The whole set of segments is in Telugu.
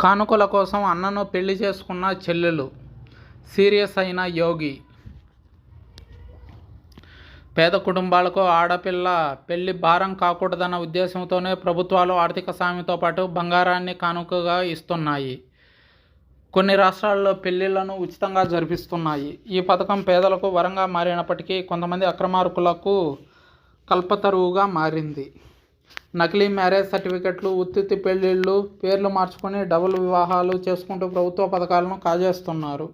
కానుకల కోసం అన్నను పెళ్ళి చేసుకున్న చెల్లెలు సీరియస్ అయిన యోగి. పేద కుటుంబాలకు ఆడపిల్ల పెళ్ళి భారం కాకూడదన్న ఉద్దేశంతోనే ప్రభుత్వాలు ఆర్థిక సాయంతో పాటు బంగారాన్ని కానుకగా ఇస్తున్నాయి. కొన్ని రాష్ట్రాల్లో పెళ్ళిళ్ళను ఉచితంగా జరిపిస్తున్నాయి. ఈ పథకం పేదలకు వరంగా మారినప్పటికీ కొంతమంది అక్రమార్కులకు కల్పతరువుగా మారింది. నకిలీ మ్యారేజ్ సర్టిఫికెట్లు ఉత్తిత్తి పెళ్ళిళ్ళు పేర్లు మార్చుకొని డబుల్ వివాహాలు చేసుకుంటూ ప్రభుత్వ పథకాలను కాజేస్తున్నారు.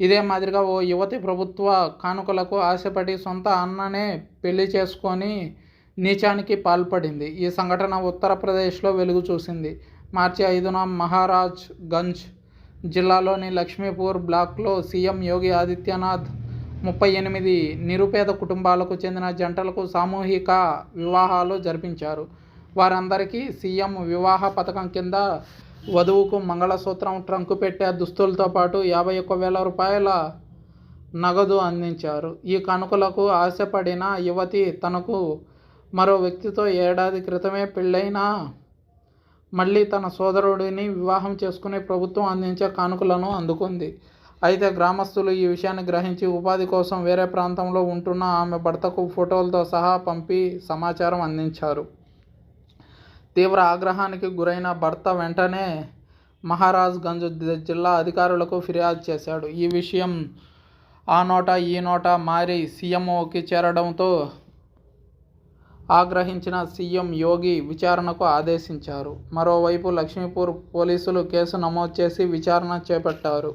ఇదే మాదిరిగా ఓ యువతి ప్రభుత్వ కానుకలకు ఆశపడి సొంత అన్ననే పెళ్ళి చేసుకొని నీచానికి పాల్పడింది. ఈ సంఘటన ఉత్తరప్రదేశ్లో వెలుగు చూసింది. మార్చి ఐదున మహారాజ్ గంజ్ జిల్లాలోని లక్ష్మీపూర్ బ్లాక్లో సీఎం యోగి ఆదిత్యనాథ్ ముప్పై ఎనిమిది నిరుపేద కుటుంబాలకు చెందిన జంటలకు సామూహిక వివాహాలు జరిపించారు. వారందరికీ సీఎం వివాహ పథకం కింద వధువుకు మంగళసూత్రం ట్రంకు పెట్టే దుస్తులతో పాటు యాభై ఒక్క వేల రూపాయల నగదు అందించారు. ఈ కానుకలకు ఆశపడిన యువతి తనకు మరో వ్యక్తితో ఏడాది క్రితమే పెళ్ళైనా మళ్ళీ తన సోదరుడిని వివాహం చేసుకుని ప్రభుత్వం అందించే కానుకలను అందుకుంది. అయితే గ్రామస్తులు ఈ విషయాన్ని గ్రహించి ఉపాధి కోసం వేరే ప్రాంతంలో ఉంటున్న ఆమె భర్తకు ఫోటోలతో సహా పంపి సమాచారం అందించారు. తీవ్ర ఆగ్రహానికి గురైన భర్త వెంటనే మహారాజ్ గంజ్ జిల్లా అధికారులకు ఫిర్యాదు చేశాడు. ఈ విషయం ఆ నోట ఈ నోట మారి సీఎంఓకి చేరడంతో ఆగ్రహించిన సీఎం యోగి విచారణకు ఆదేశించారు. మరోవైపు లక్ష్మీపూర్ పోలీసులు కేసు నమోదు చేసి విచారణ చేపట్టారు.